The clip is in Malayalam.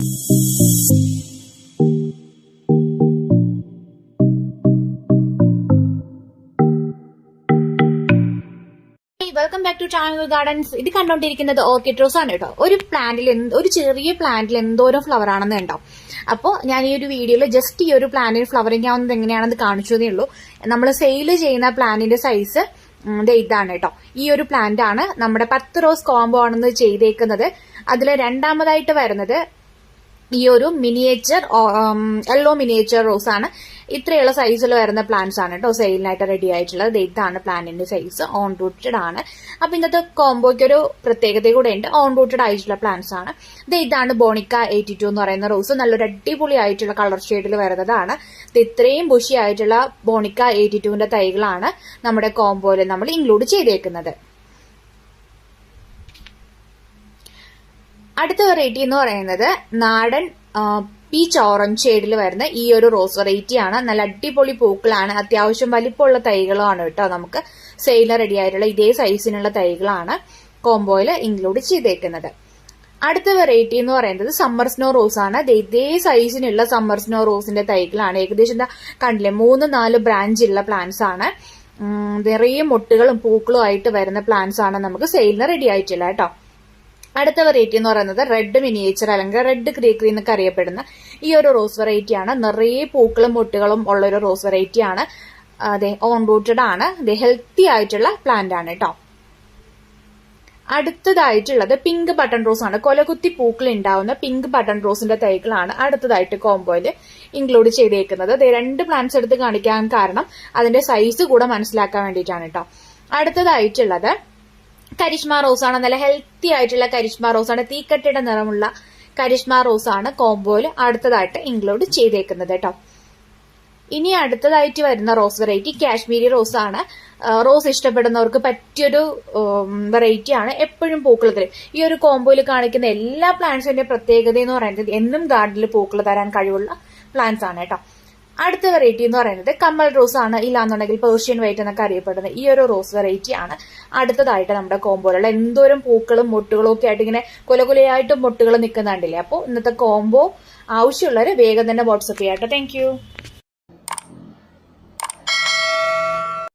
Welcome back to channel gardens ഇത് കണ്ടോണ്ടിരിക്കുന്നത് ഓർക്കിഡ് റോസ് ആണ് കേട്ടോ. ഒരു പ്ലാന്റിൽ ഒരു ചെറിയ പ്ലാന്റിൽ എന്തോരം ഫ്ലവർ ആണെന്ന് കണ്ടോ. അപ്പോൾ ഞാൻ ഈ ഒരു വീഡിയോയിൽ ജസ്റ്റ് ഈ ഒരു പ്ലാന്റിന് ഫ്ലവറിങ് ആവുന്നത് എങ്ങനെയാണെന്ന് കാണിച്ചതേ ഉള്ളൂ. നമ്മൾ സെയിൽ ചെയ്യുന്ന പ്ലാന്റിന്റെ സൈസ് ഇതാണ് കേട്ടോ. ഈ ഒരു പ്ലാന്റ് ആണ് നമ്മുടെ പത്ത് റോസ് കോംബോ ആണെന്ന് ചെയ്തേക്കുന്നത്. അതിൽ രണ്ടാമതായിട്ട് വരുന്നത് ഈ ഒരു മിനിയേച്ചർ യെല്ലോ മിനിയേച്ചർ റോസ് ആണ്. ഇത്രയുള്ള സൈസിൽ വരുന്ന പ്ലാന്റ്സ് ആണ് കേട്ടോ സെയിലിനായിട്ട് റെഡി ആയിട്ടുള്ളത്. ഇതാണ് പ്ലാന്റിന്റെ സൈസ് ഓൺ റൂട്ടഡ് ആണ്. അപ്പൊ ഇന്നത്തെ കോംബോയ്ക്ക് ഒരു പ്രത്യേകത കൂടെ ഉണ്ട്. ഓൺ റൂട്ടഡ് ആയിട്ടുള്ള പ്ലാന്റ്സ് ആണ്. ഇതാണ് ബോണിക്ക എയ്റ്റി ടു എന്ന് പറയുന്ന റോസ് നല്ലൊരു അടിപൊളി ആയിട്ടുള്ള കളർ ഷെയ്ഡിൽ വരുന്നതാണ്. ഇത് ഇത്രയും ബുഷി ആയിട്ടുള്ള ബോണിക്ക എയ്റ്റി ടുവിന്റെ തൈകളാണ് നമ്മുടെ കോംബോയിൽ നമ്മൾ ഇൻക്ലൂഡ് ചെയ്തേക്കുന്നത്. അടുത്ത വെറൈറ്റി എന്ന് പറയുന്നത് നാടൻ പീച്ച് ഓറഞ്ച് ഷെയ്ഡിൽ വരുന്ന ഈ ഒരു റോസ് വെറൈറ്റി ആണ്. നല്ല അടിപൊളി പൂക്കളാണ്. അത്യാവശ്യം വലിപ്പമുള്ള തൈകളാണ് കേട്ടോ നമുക്ക് സെയിൽ റെഡി ആയിട്ടുള്ള ഇതേ സൈസിനുള്ള തൈകളാണ് കോംബോയിൽ ഇൻക്ലൂഡ് ചെയ്തേക്കുന്നത്. അടുത്ത വെറൈറ്റി എന്ന് പറയുന്നത് സമ്മർ സ്നോ റോസ് ആണ്. ഇതേ സൈസിനുള്ള സമ്മർ സ്നോ റോസിന്റെ തൈകളാണ്. ഏകദേശം എന്താ കണ്ടില്ലേ? മൂന്ന് നാല് ബ്രാഞ്ച് ഉള്ള പ്ലാന്റ്സ് ആണ്. നിറയെ മുട്ടുകളും പൂക്കളും ആയിട്ട് വരുന്ന പ്ലാന്റ്സ് ആണ് നമുക്ക് സെയിലിന് റെഡി ആയിട്ടില്ല കേട്ടോ. അടുത്ത വെറൈറ്റി എന്ന് പറയുന്നത് റെഡ് മിനിയേച്ചർ അല്ലെങ്കിൽ റെഡ് ക്രീക്രി എന്നൊക്കെ അറിയപ്പെടുന്ന ഈ ഒരു റോസ് വെറൈറ്റി ആണ്. നിറയെ പൂക്കളും മുട്ടുകളും ഉള്ള ഒരു റോസ് വെറൈറ്റി ആണ്. അതെ ഓൺ റൂട്ടഡ് ആണ്. ഇത് ഹെൽത്തി ആയിട്ടുള്ള പ്ലാന്റ് ആണ് കേട്ടോ അടുത്തതായിട്ടുള്ളത് പിങ്ക് ബട്ടൺ റോസ് ആണ്. കൊലകുത്തി പൂക്കൾ ഉണ്ടാവുന്ന പിങ്ക് ബട്ടൺ റോസിന്റെ തൈകളാണ് അടുത്തതായിട്ട് കോംബോയിൽ ഇൻക്ലൂഡ് ചെയ്തേക്കുന്നത്. രണ്ട് പ്ലാന്റ്സ് എടുത്ത് കാണിക്കാൻ കാരണം അതിന്റെ സൈസ് കൂടെ മനസ്സിലാക്കാൻ വേണ്ടിയിട്ടാണ് കേട്ടോ അടുത്തതായിട്ടുള്ളത് കരിഷ്മ റോസ് ആണ് നല്ല ഹെൽത്തി ആയിട്ടുള്ള കരിഷ്മ റോസ് ആണ് തീക്കട്ടയുടെ നിറമുള്ള കരിഷ്മ റോസ് ആണ് കോംബോയിൽ അടുത്തതായിട്ട് ഇൻക്ലൂഡ് ചെയ്തേക്കുന്നത് കേട്ടോ. ഇനി അടുത്തതായിട്ട് വരുന്ന റോസ് വെറൈറ്റി കാശ്മീരി റോസ് ആണ് റോസ് ഇഷ്ടപ്പെടുന്നവർക്ക് പറ്റിയൊരു വെറൈറ്റി ആണ് എപ്പോഴും പൂക്കൾ തരും. ഈ ഒരു കോംബോയിൽ കാണിക്കുന്ന എല്ലാ പ്ലാന്റ്സിന്റെ പ്രത്യേകത എന്ന് പറയുന്നത് എന്നും ഗാർഡനിൽ പൂക്കൾ തരാൻ കഴിവുള്ള പ്ലാന്റ്സ് ആണ് കേട്ടോ. അടുത്ത വെറൈറ്റി എന്ന് പറയുന്നത് കമ്മൽ റോസ് ആണ്. ഇല്ലാന്നുണ്ടെങ്കിൽ പേർഷ്യൻ വൈറ്റ് എന്നൊക്കെ അറിയപ്പെടുന്ന ഈ ഒരു റോസ് വെറൈറ്റി ആണ്. അടുത്തതായിട്ട് നമ്മുടെ കോംബോയിലുള്ള എന്തോരം പൂക്കളും മുട്ടുകളും ഒക്കെ ആയിട്ട് ഇങ്ങനെ കുലകുലയായിട്ട് മുട്ടുകൾ നിൽക്കുന്നുണ്ടല്ലേ? അപ്പോൾ ഇന്നത്തെ കോംബോ ആവശ്യമുള്ളവർ വേഗം തന്നെ വാട്സപ്പ് ചെയ്യാട്ടോ. താങ്ക്